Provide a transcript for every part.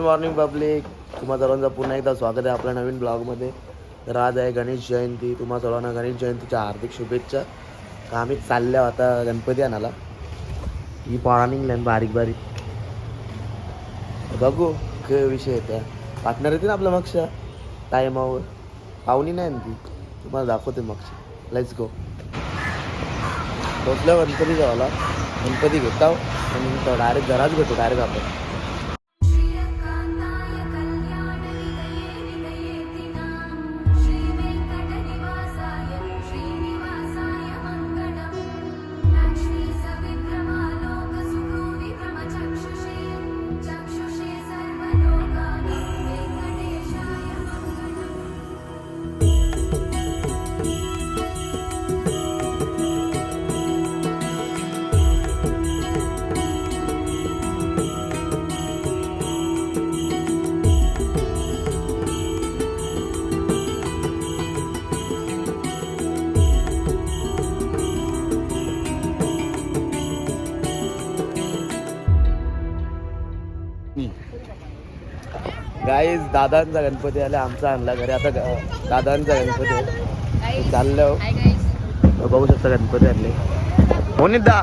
Good morning public. तुम्हा सर्वांचं पुन्हा एकदा स्वागत आहे आपल्या नवीन ब्लॉगमध्ये. तर आज आहे गणेश जयंती. तुम्हा सर्वांना गणेश जयंतीच्या हार्दिक शुभेच्छा. तर आम्ही चालल्या आता गणपती आणाला ही पाळा निघल्या बारीक बारीक. बघू काय विषय त्या. पार्टनर येते ना आपल्या मागच्या टायमावर पाहुणी नाही ना ती. तुम्हाला दाखवते मक्ष लेट्स गो पोचल्या गणपती जावाला गणपती घेता आणि डायरेक्ट घरात घेतो डायरेक्ट आपण. दादांचा गणपती आला आमचा आणला घरी. आता दादांचा गणपती. चाललो. बघू शकता गणपती आणले. मोनित दा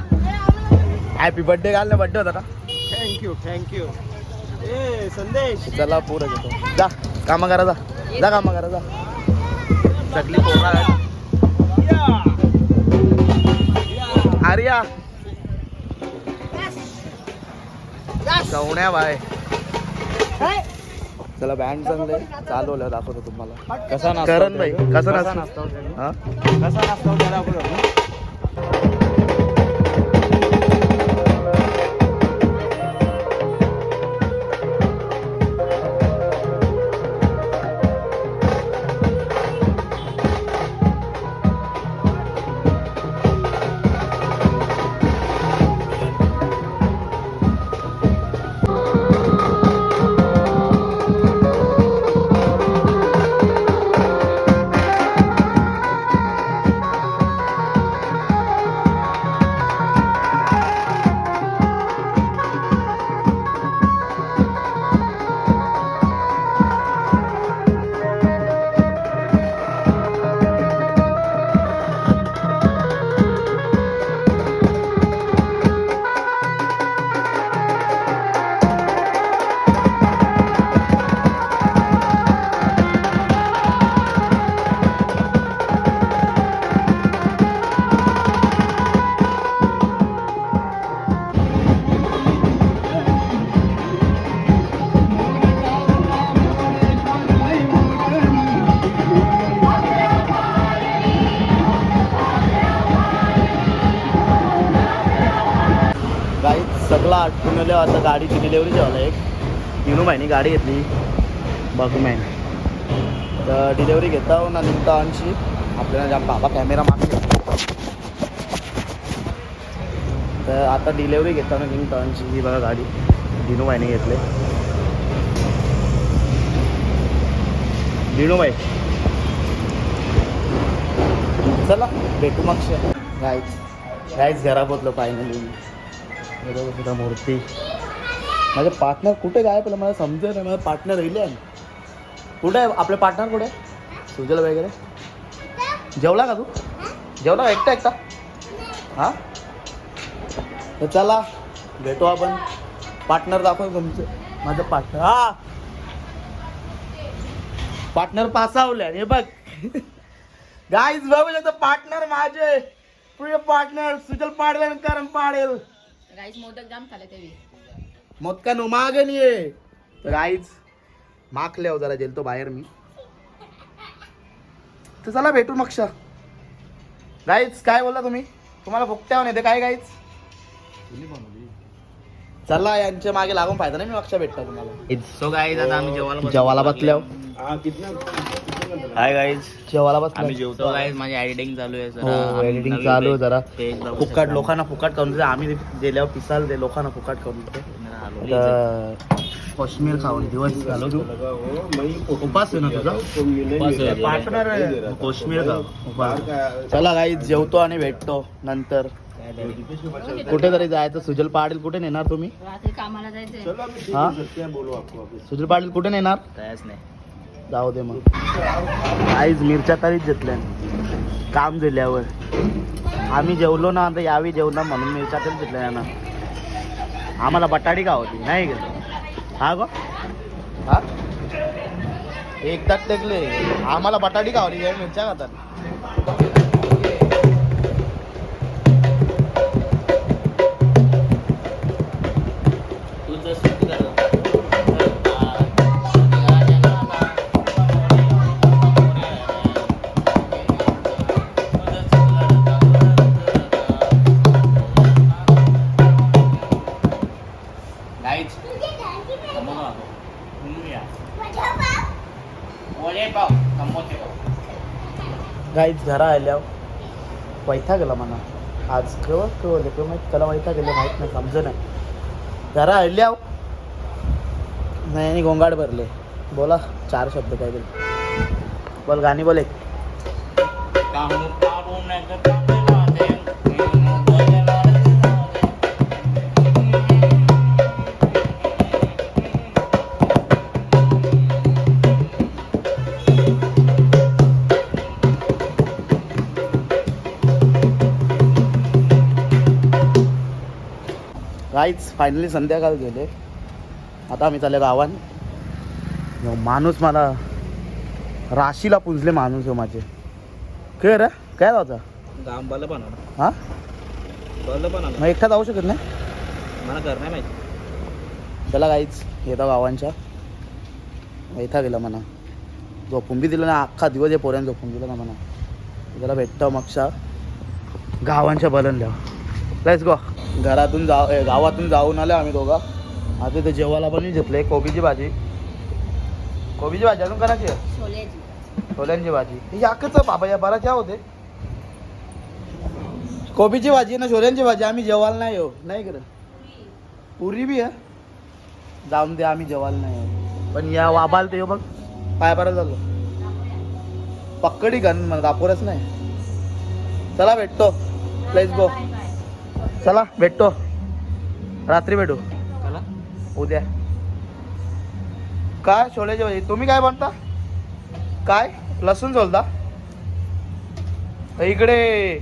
हॅपी बर्थडे घाल ना बर्थडे होता का? थँक्यू थँक्यू ए संदेश. चला पुरं घेतो. जा कामा करा जा. जा कामा करा जा. सगळी पोरा आर्या. सवण्या बाय. चला बँड चांगले चालवलं दाखवतो तुम्हाला. कसा करण भाई रे? कसं कसा नाचतो? कसा रे सगळं आता गाडीची डिलेवरी जेवला एक विनू भाईनी गाडी घेतली. बघू मॅन तर डिलेवरी हो घेता ना निघता अंशी आपल्याला जाम बाबा कॅमेरा मागते तर आता डिलेवरी घेताना निघता अंशी ही बघा गाडी. दिनू भाईने घेतले. दिनू भाई. चला भेटू मग. गाईच गाईच घरा पोचलो फायनली बघा सुद्धा मूर्ती। माझे पार्टनर कुठे काय पहिलं मला समजेल नाही. माझा पार्टनर राहिले आहे कुठे आहे? आपले पार्टनर कुठे? सुजल वगैरे. जेवला का तू? जेवला का? एकटा एकटा? हां? तर चला भेटू आपण. पार्टनर दाखव तुमचे. माझं पार्टनर हा! पार्टनर पासावल्या हे बघ. गाईज बघू शकतो पार्टनर माझे. प्रिय पार्टनर सुजल पाडेल करण पाडेल राईस मोदक जाम खाले तेवी मोदका नो मागं ये तर आईच माखले हो जरा गेलतो बाहेर मी. तर चला भेटू मक्षा गाईच काय बोलला तुम्ही? तुम्हाला फुकट्या येते काय गाईच चला यांच्या मागे लागून फायदा नाही मी मक्षा भेटतो तुम्हाला. सो गाईज आता आम्ही जेवायला जेवाला बसल्या हाय गाईज जेवाला बसल्या. आम्ही जेवतो. गाईज माझी एडिटिंग चालू आहे हो, नवीन चालू आहे जरा. बघू फुकट. लोकांना फुकट करून देते. आम्ही गेल्यावर पिसाल ते लोकांना फुकट करून देते. काश्मीर खाऊन दिवस झालो तू. उपास आहे ना तुझा. पार्टनर काश्मीर खाऊ उपास. चला काही जेवतो आणि भेटतो नंतर. कुठेतरी जायचं. सुजल पाटील कुठे नेणार तुम्ही? रात्री कामाला जायचंय. हा? सुजल पाटील कुठे नेणार? कायच नाही. जाऊ दे मग. आईज मिरच्या तरीच घेतल्या काम झाल्यावर आम्ही जेवलो ना आता यावी जेवणार म्हणून मिरच्या तरीच घेतल्या ना आम्हाला बटाटी का होती. नाही का हा ग? हा? एकदाच टेकले. आम्हाला बटाटी का होती. मिरच्या खातात. गाईच घरा आल्यावर वैथा गेला म्हणा. आज कव कवले किंवा माहीत त्याला वैथा गेले माहीत नाही समज नाही. घरा आल्याव नाही आणि गोंगाड भरले. बोला चार शब्द काय बोल गाणी बोले गाईच फायनली संध्याकाळ गेले. आता आम्ही चालले गावान माणूस मला राशीला पुजले माणूस ह्यो माझे. काय रे? काय जायचा पण हा? पण मग एकटा जाऊ शकत नाही? मला घर नाही माहिती. त्याला काहीच येता गावांच्या. वैथा गेला म्हणा. झोपून बी दिलं ना अख्खा दिवस या पोऱ्यानं झोपून दिलं ना म्हणा. त्याला भेटतं मगशा गावांच्या बलन द्या. लेट्स गो घरातून ए, गावातून जाऊन आले आम्ही दोघं. आता ते जेवायला पण घेतले कोबीची भाजी. कोबीची भाजी अजून करायची आहे? छोल्याची. भाजी. ही याकच बाबा या बराच होते. कोबीची भाजी ना छोल्यांची भाजी आम्ही जेवायला नाही हो नाही करत पुरी बी आहे. जाऊन दे आम्ही जेवायला नाही येऊ. पण या वाबाल ते बघ. पाय बरं झालं पक्कडी घन मला दापोरच नाही. चला भेटतो. प्लेस गो चला भेटतो. रात्री भेटू. चला. उद्या. काय छोल्याची भाजी तुम्ही काय बनता? काय? लसूण सोलता? इकडे.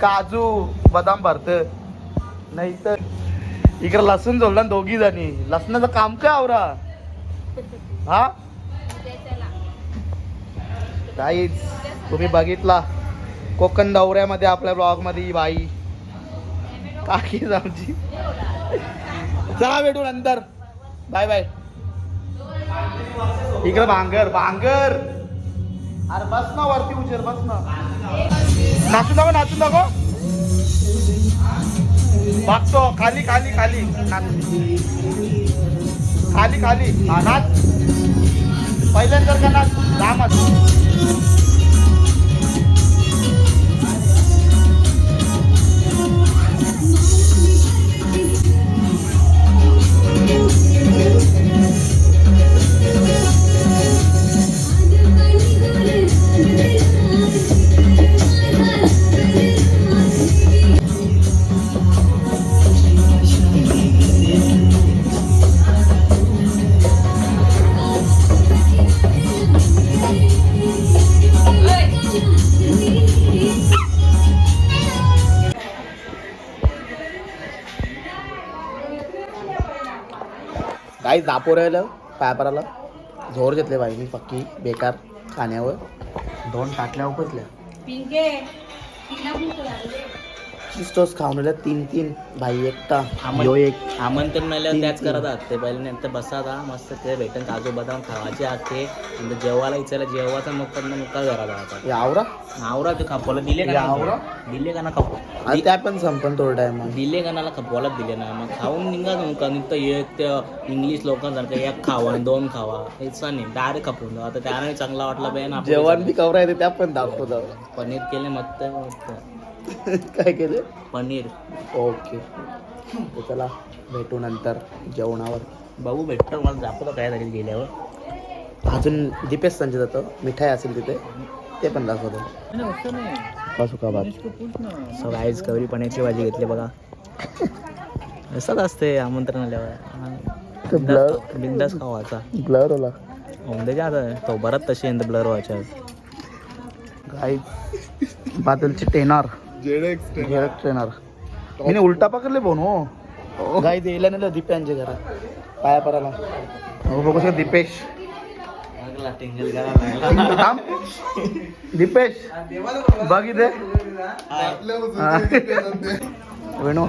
काजू बदाम भरत. नाही तर इकडे लसूण सोलला दोघी जणी. लसणाचं काम काय आवरा? हा? काहीच तुम्ही बघितला. कोकण दौऱ्यामध्ये आपल्या ब्लॉगमध्ये बाई. काकीच आमची. चला भेटू नंतर. बाय बाय इकडे भांगर भांगर. अरे बस ना वरती उचल बस ना. नाचून नको नाचून नको. बघतो खाली खाली खाली. खाली खाली. हा नाच. पहिल्यांदा का नाच दामच काही दापोर राहिलं पायापराला. जोर घेतले बाई मी पक्की बेकार खाण्यावर दोन टाकल्या उपसल्या चिस्टोस खाऊन राहिल्या तीन तीन. भाई एकटा. एक. आमंत्रण तीन- त्याच तीन. करतात ते. पहिले नंतर बसा था मस्त ते भेटन. काजू बदाम खावायचे असते नंतर जेवायला इचारला जेवायचा मग पण मुका घरा जायचा हे आवरा? आवरा ते खपवला दिले का आवरा? दिले का ना खपव आणि त्या पण संपन थोडं टाइम दिले का नाला खपवायला दिले ना मग खाऊन निघा तुमका. नुसतं एक ते इंग्लिश लोकांसारखं एक खावा दोन खावा. याचा नाही. डायरेक्ट खपवून जाऊ आता त्याने चांगला वाटला पाहिजे ना जेवण बी कवरा येते त्या पण दाखवतो. पनीर केले मस्त मस्त. काय केले? पनीर. ओके. तर चला भेटू नंतर जेवणावर. भाऊ भेटतो. मला दाखवतो काय झाली गेल्यावर. अजून दीपेश संजय जातं. मिठाई असेल तिथे ते पण दाखवतो. का भात सो गाईज कवरी पण्याची भाजी घेतली बघा. असंच असते आमंत्रण आल्यावर. ब्लर बिंदास खावाचा ब्लर होला. औंद्याच्या आता. तो बराच तशी यंदा ब्लर व्हायच्या गाई बादलचे टेनर. ट्रेनर मी उलटा पकडले फोन हो. गाई द्यायला नेलं दिप्यांच्या घरात पाया पराला हो बघू शकतो दीपेश. दीपेश बघ इथे. हा. वेणू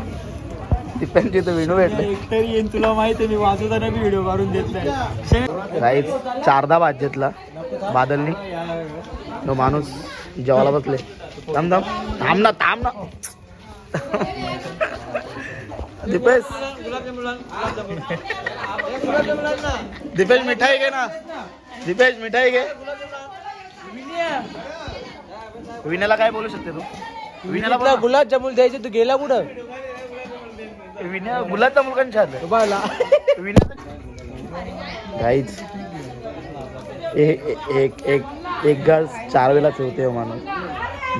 दिप्यांचे इथे वेणू भेटले. तुला माहिती मी वाचवताना मी व्हिडिओ काढून देत नाही. गाई चारदा भाज्यातला बादलनी. तो माणूस जेवायला बसले. थांब थांब. थांब ना थांब ना. दीपेश. दीपेश मिठाई घे ना. दीपेश मिठाई घे. विण्याला काय बोलू शकते तू? विण्याला बोल. ना. गुलाबजामुन द्यायचे तू गेला कुठं? विनय गुलाबचा मुलगा छान विनय काहीच एक एक एक एक गास चार वेळा ठेवते हो माणूस.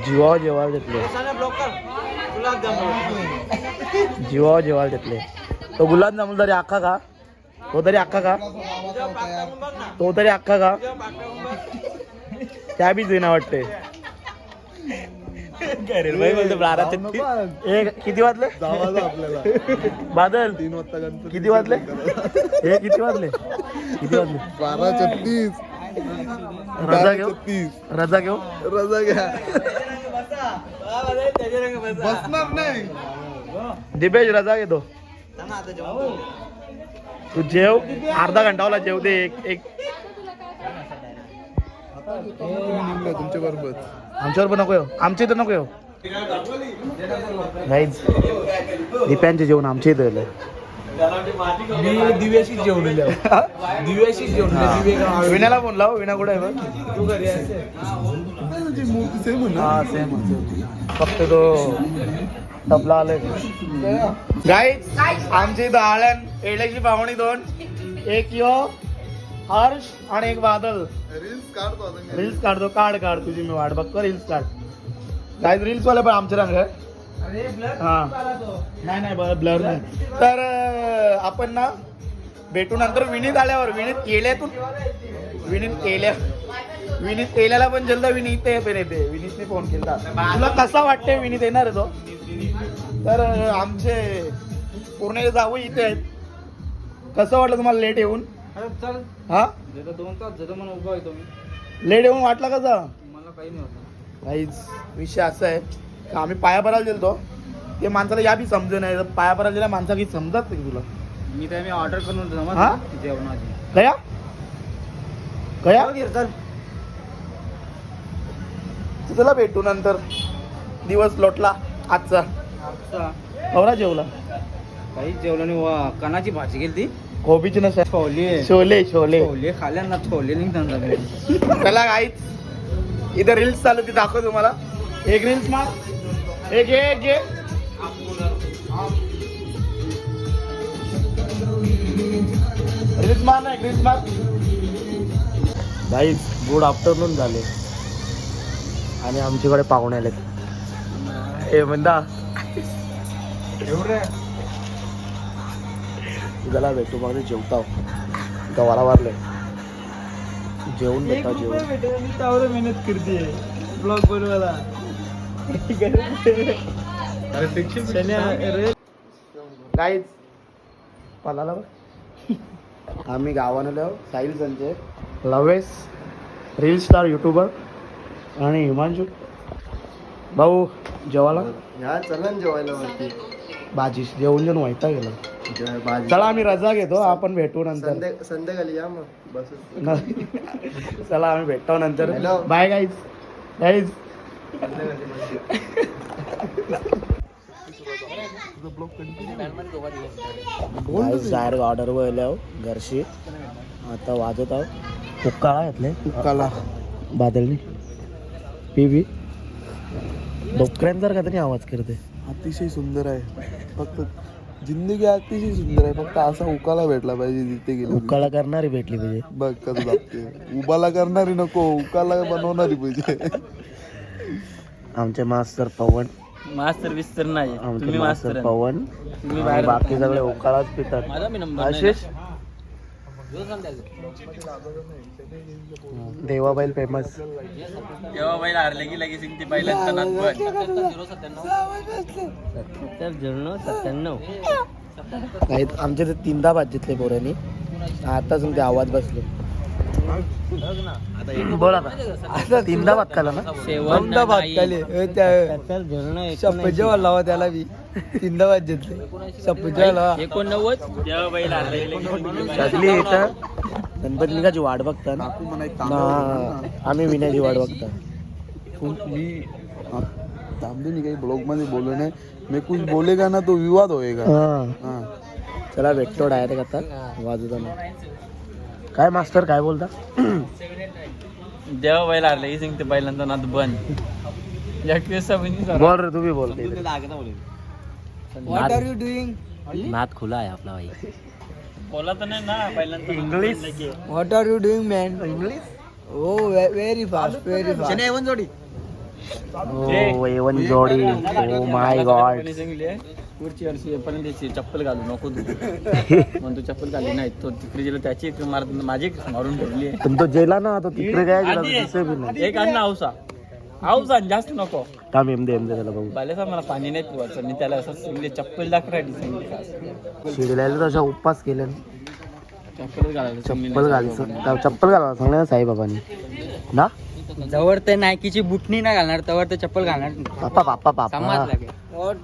जीवा जेव्हा घेतले जीवा जेव्हा घेतले तो गुलाबजामुन तरी अख्खा का तो तरी अख्खा का तो तरी अख्खा का त्या बी देना वाटते. एक किती वाजले? बादल. तीन वाजता किती वाजले? हे किती वाजले? किती वाजले? बारा छत्तीस. रजा घेऊ? रजा घेऊ? रजा घ्या. बसणार नाही. दिपेश रजा घेतो. तू जेव. अर्धा घंटा जेव दे एक एक. तुमच्या बरोबर आमच्यावर पण नको येऊ. आमच्या इथं नको येऊ. नाहीच. दिप्यांचे जेवण आमच्या इथं मी दिव्याशी जेवलेलो दिव्याशी जेवलेलो विण्याला फोन लाव विना कुठे आहे बघ. तू घरी सेम हा सेम फक्त तो तबला आलाय. गाई आमच्या इथं आळ्यान एड्याची पाहुणी दोन. एक यो हर्ष आणि एक बादल. रील्स काढतो. रील्स काढतो. काढ काढ. तुझी मी वाट बघतो रील्स काढ. काय रील्स वाले पण आमचे रंग हा. नाही नाही ब्लर नाही. तर अं, आपण ना भेटू नंतर विनीत आल्यावर. विनीत केल्यातून विनीत केल्या. विनीत केल्याला पण जल्द विनीत ये पण येते विनीतने फोन केला तुला कसा वाटते विनीत येणार आहे तो? तर अं, आमचे पूर्ण जाऊ इथे. आहेत कसं वाटलं तुम्हाला लेट येऊन? चल. हा? दोन तास झालं मला उभा येतो मी. लेट येऊन वाटला कसा? मला काही नाही होतं काहीच. विषय असा आहे. आम्ही पाया भरायला गेलो ते माणसाला या बी समजे नाही तर पाया भरायला गेल्या माणसा काही समजत नाही तुला. मी काय मी ऑर्डर करून हा? जेवणाची कया? कया? चल तुला भेटू नंतर. दिवस लोटला आजचा. नवरा जेवला? काही जेवलं नाही वा कणाची भाजी गेली ती कोबीची नसा छोले. छोले छोले. छोले खाल्या ना छोले निघतात त्याला काहीच इथं रील्स चालू ती दाखव तुम्हाला. एक रील्स मार. एक एक घे मार मार गाईज गुड आफ्टरनून झाले. आणि आमच्याकडे पाहुणे आले ए म्हणता. त्याला भेटू मग जेवता गवाला वारले जेवून भेटा जेवण मेहनत करते. ब्लॉग बनवायला. पलाला. आम्ही गावानं आलो साहिल संजय. लवेस रील स्टार युट्यूबर आणि हिमांशू. भाऊ जेवाला ह्या चला ना जेवायला वरती. भाजी जेवण जेवण व्हायता गेलं. जेवाय भाजी चला आम्ही रजा घेतो आपण भेटू नंतर. संध्या संध्याकाळी या मग चला आम्ही भेटतो नंतर. Hello. Bye guys guys direct order वळल्या घरशी आता वाजत आहो हुक्काळा घेतले काला बादलनी. पी बी डोकऱ्यांसारखा तरी आवाज करते अतिशय सुंदर आहे. फक्त जिंदगी अतिशय सुंदर आहे. फक्त असा उकाला भेटला पाहिजे तिथे गेलो. उकाळा करणारी भेटली पाहिजे. बघ कसं लागते उभाला करणारी नको उकाला बनवणारी पाहिजे. आमचे मास्तर पवन. मास्तर विस्तर नाही. आमचे तुम्ही मास्तर मास्तर पवन. तुम्ही आणि बाहेर बाकी सगळे उकाळाच पितात. माझा मी नंबर आशिष? देवाबाईल फेमस बैल हारले की लगेच ती पहिल्यांदा सत्त्याण्णव. काही आमचे ते तीनदा बाद जितले पोरांनी आताच ते आवाज बसले. बोला आता. तीनदा बाद केला ना? लावा त्याला बी. लावा. एकोणनव्वद? सगळी इथं गणपती निघाची वाट बघता ना? ना, आम्ही विण्याची वाट बघता. मी थांबले नाही काही. ब्लॉगमध्ये बोललो नाही. मी कुछ बोलेगा ना तो विवाद होएगा. चला भेटतो डायरेक्ट आता. वाजवताना काय मास्टर काय बोलता जेव्हा बैल की सिंग ते पहिल्यांदा नाच बंद एकवीस बोल रे तुम्ही बोलते व्हॉट आर यू डुईंग नाथ खुला आहे आपला भाई बोला तर नाही ना पहिल्यांदा English what are you doing man English oh very fast very fast oh A1 Oh, जोडी Oh ओ माय गॉड पुढची वर्षी येईपर्यंत त्याची चप्पल घालू नको तू. मग तू चप्पल घाली नाही तो तिकडे गेला त्याची एक मार माझी एक मारून ठेवली आहे. पण तो जेला ना तो तिकडे काय गेला तो दिसे बी नाही. एक अन्न औसा औसा जास्त नको. थांब दे एम दे त्याला बघू. बालेसा मला पाणी नाही पिवायचं मी त्याला असं सिंगले चप्पल दाखवायची शिरल्याला तशा उपवास केले. चप्पल घालायचं चप्पल घालायचं. चप्पल घालायला सांगणार साईबाबांनी. ना? जवळ ते नायकीची बुटणी नाही घालणार तवर ते चप्पल घालणार. पापा पापा पापा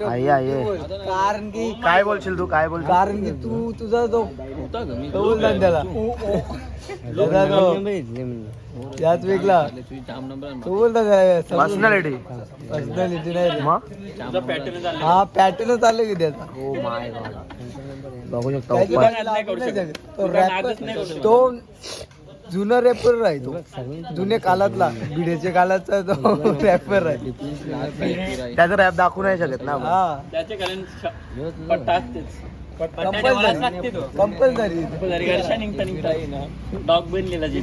आई आई कारण की काय बोलशील तू काय बोल कारण की तू तुझा तो होता का मी. तो ना त्याला त्याचा वेगळा. बोलता काय पर्सनॅलिटी पर्सनॅलिटी नाही रे. मग? झाला हा पॅटर्न चालू की त्याचा. ओ माय गॉड बघू शकता. लागू नाही तो जुना रॅपर आहे तो. जुने काळातला भिडेच्या काळाचा तो रॅपर आहे त्याचा रॅप दाखवू नाही शकत ना. हा. त्याचे कारण श- पट्टा असतेच. पट्टा Compulsory. लागते तो. कंपल्सरी. घरच्या निघता निघता. डॉग बनलेला जे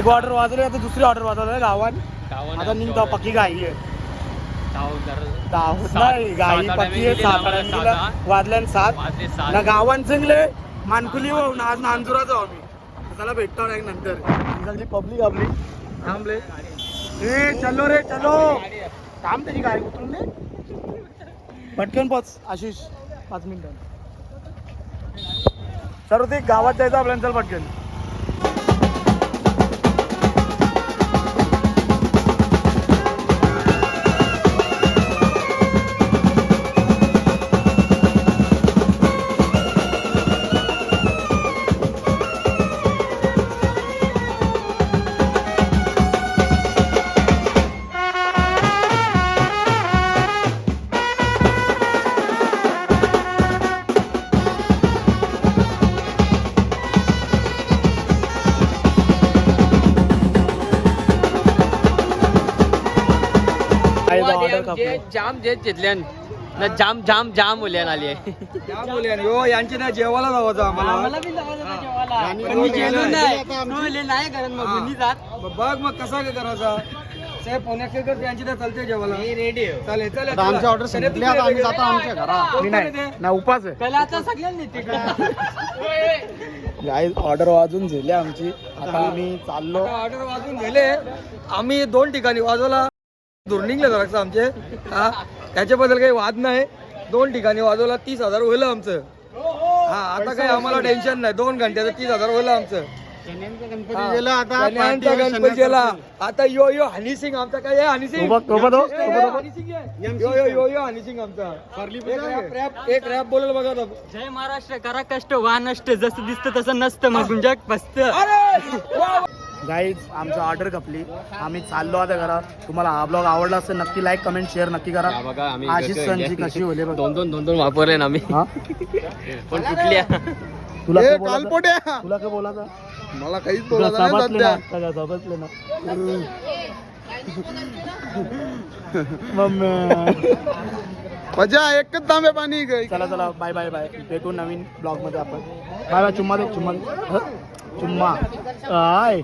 एक ऑर्डर वाजवली आता दुसरी ऑर्डर वाजवली गावात. आता निघतो पक्की गाई आहे. दाहोद नाही गाई पक्की आहे वाजल्यान सात ना गावान चांगले मानकुली हो ना आज नांदुरा जाऊ आम्ही. त्याला भेटतो एक नंतर. सगळी पब्लिक आपली. थांबले ए चलो रे चलो. थांब त्याची गाय उतरून दे. पटकन पोच आशिष पाच मिनिटं. सर ते गावात जायचं आपल्याला चल पटकन. जाम जेत घेतल्यान ना जाम जाम जाम उल्यान आली जाम उल्यान. यो यांची ना जेवायला जावायचं आम्हाला. पण मी जेवलो नाही. तू उले नाही करत मग गुन्ही जात बघ मग कसा काय करायचा? साहेब पुण्याकर त्यांची तर चालते जेवायला. रेडी चालेल चालेल आता आमची ऑर्डर आता आम्ही जातो आमच्या घरा मी नाही नाही. उपास आहे. पहिला आता सगळ्यांनी तिकडे गाईज ऑर्डर वाजून झाली आमची. आता आम्ही चाललो. ऑर्डर वाजून गेले आम्ही दोन ठिकाणी वाजवला. दूर निघले जरा आमचे. हा त्याच्याबद्दल काही वाद नाही. दोन ठिकाणी वाजवला तीस हजार होईल आमचं. हा आता काही आम्हाला टेन्शन नाही. दोन घंट्याचं तीस हजार होईल आमचं. गणपती गेला. आता यो यो हनी सिंग आमचा काय आहे? हनी सिंग? हो, हो. हनी सिंग आहे. यो यो यो यो हनी सिंग आमचा. एक रॅप- रॅप- एक रॅप बोलेल बघा आता. जय महाराष्ट्र करा कष्ट वा नष्ट. जसं दिसतं तसं नसतं मग जग बसत. अरे! वा, गाईज आमचं ऑर्डर कपली आम्ही चाललो आता घरा तुम्हाला हा ब्लॉग आवडला असेल नक्की लाईक कमेंट शेअर नक्की करा. आशिष सनची कशी होले बघ. दोन दोन दोन दोन वापरले ना आम्ही. हा? पण कुठल्या तुला काय बोलायचं? कालपोट्या. तुला काय बोलायचं? मला काहीच तुला बोलायचं नाही समजले ना सध्या सगळं समजले ना. मम्मी. मजा एकच तांबे पाणी ग. चला चला बाय बाय बाय भेटू नवीन ब्लॉगमध्ये आपण. बाय बाय चुम्मा दे चुम्मा दे. हं? चुम्मा. आय.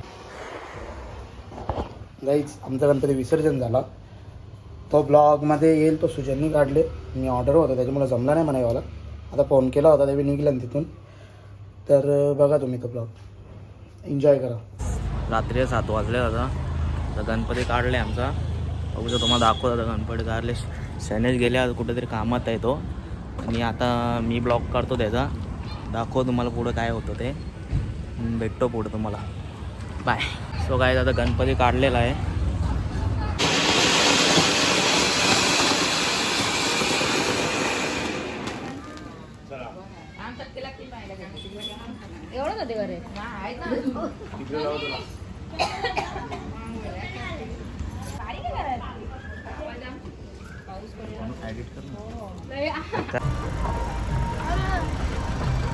गाईच आमचा गणपती विसर्जन झाला. तो ब्लॉगमध्ये येईल तो सुजननी काढले. मी ऑर्डर होता त्याच्यामुळे जमला नाही म्हणा यावाला आता फोन केला होता ते निघला ना तिथून. तर बघा तुम्ही तो ब्लॉग एन्जॉय करा. रात्री सात वाजले आता. तर गणपती काढले आमचा. बघू तुम्हाला दाखवत आता गणपती काढले. शनेश गेले आज कुठेतरी कामात आहे तो. आणि आता मी ब्लॉग काढतो त्याचा. दाखव तुम्हाला पुढं काय होतं ते. भेटतो पुढं तुम्हाला. बाय. सो काय आता गणपती काढलेला आहे. एवढं कधी वर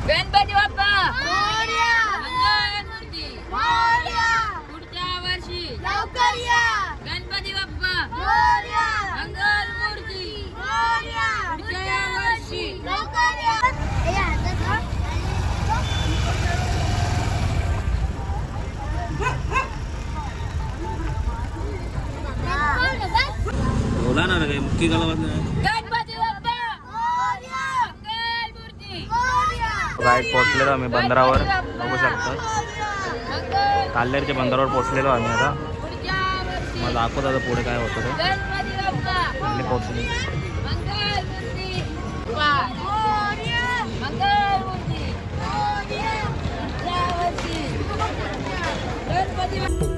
गणपती बाप्पा मंगळमूर्ती पुढच्या वर्षी गणपती बाप्पा मंगळमूर्ती पुढच्या वर्षी बोला ना काय मंगळमूर्ती काय पोचलेलो आम्ही बंदरावर बघू शकता. मंगळ काल्लेरच्या बंदरावर पोचलेलो आम्ही आता. मला दाखवत आता पुढे काय होतं ते. गणपती बाप्पा! आणि पोचले गणपती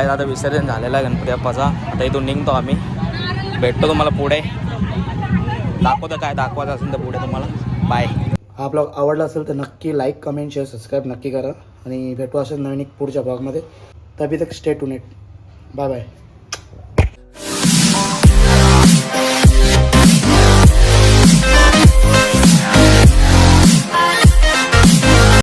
काय आता विसर्जन झालेलं आहे गणपती बाप्पाचा. आता इथून निघतो आम्ही. भेटतो तुम्हाला पुढे. दाखवतं काय दाखवायचं असेल तर पुढे तुम्हाला. बाय हा ब्लॉग आवडला असेल तर नक्की लाईक कमेंट शेअर सबस्क्राईब नक्की करा. आणि भेटू असेल नवीन एक पुढच्या ब्लॉगमध्ये तभी तक stay tuned bye bye